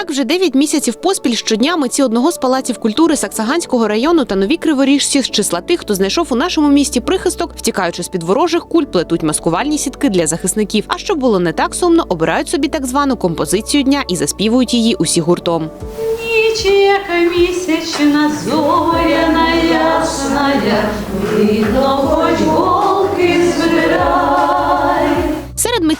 Так вже 9 місяців поспіль щодня митці одного з палаців культури Саксаганського району та нові криворіжці з числа тих, хто знайшов у нашому місті прихисток, втікаючи з під ворожих куль, плетуть маскувальні сітки для захисників. А щоб було не так сумно, обирають собі так звану композицію дня і заспівують її усі гуртом. Ніч, яка місячна, зоряна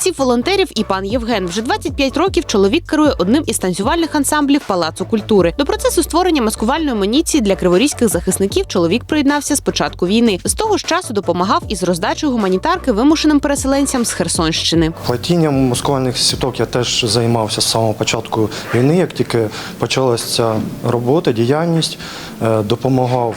Серед митців-волонтерів і пан Євген. Вже 25 років чоловік керує одним із танцювальних ансамблів Палацу культури. До процесу створення маскувальної амуніції для криворізьких захисників чоловік приєднався з початку війни. З того ж часу допомагав із роздачею гуманітарки вимушеним переселенцям з Херсонщини. Плетінням маскувальних сіток я теж займався з самого початку війни. Як тільки почалася робота, діяльність, е, допомагав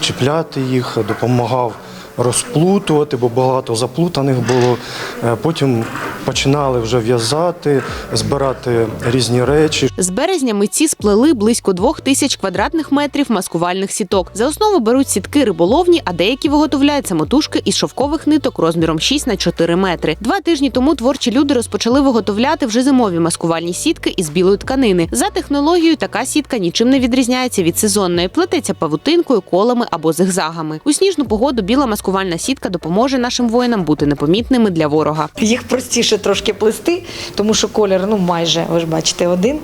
чіпляти їх, допомагав розплутувати, бо багато заплутаних було. Е, Потім починали вже в'язати, збирати різні речі. З березня митці сплели близько двох тисяч квадратних метрів маскувальних сіток. За основу беруть сітки риболовні, а деякі виготовляють самотужки із шовкових ниток розміром 6 на 4 метри. Два тижні тому творчі люди розпочали виготовляти вже зимові маскувальні сітки із білої тканини. За технологією така сітка нічим не відрізняється від сезонної. Плететься павутинкою, колами або зигзагами. У сніжну погоду біла маскувальна сітка допоможе нашим воїнам бути непомітними для ворога. Їх простіше трошки плести, тому що колір ну майже ви ж бачите один.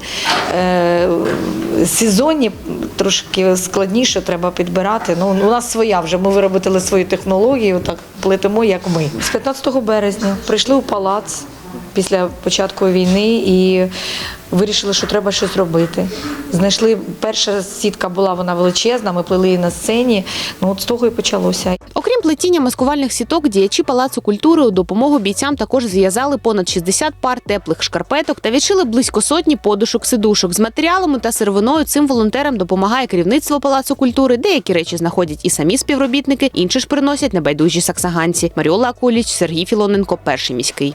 Е, сезонні трошки складніше треба підбирати. Ну у нас своя вже. Ми виробили свою технологію, так плетемо, як ми. З 15 березня прийшли у палац після початку війни і вирішили, що треба щось робити. Знайшли перша сітка була вона величезна. Ми плели її на сцені. Ну от з того і почалося. Окрім плетіння маскувальних сіток, діячі палацу культури у допомогу бійцям також зв'язали понад 60 пар теплих шкарпеток та відшили близько сотні подушок сидушок. З матеріалами та сировиною цим волонтерам допомагає керівництво палацу культури. Деякі речі знаходять і самі співробітники, інші ж приносять небайдужі саксаганці. Маріола Акуліч, Сергій Філоненко, перший міський.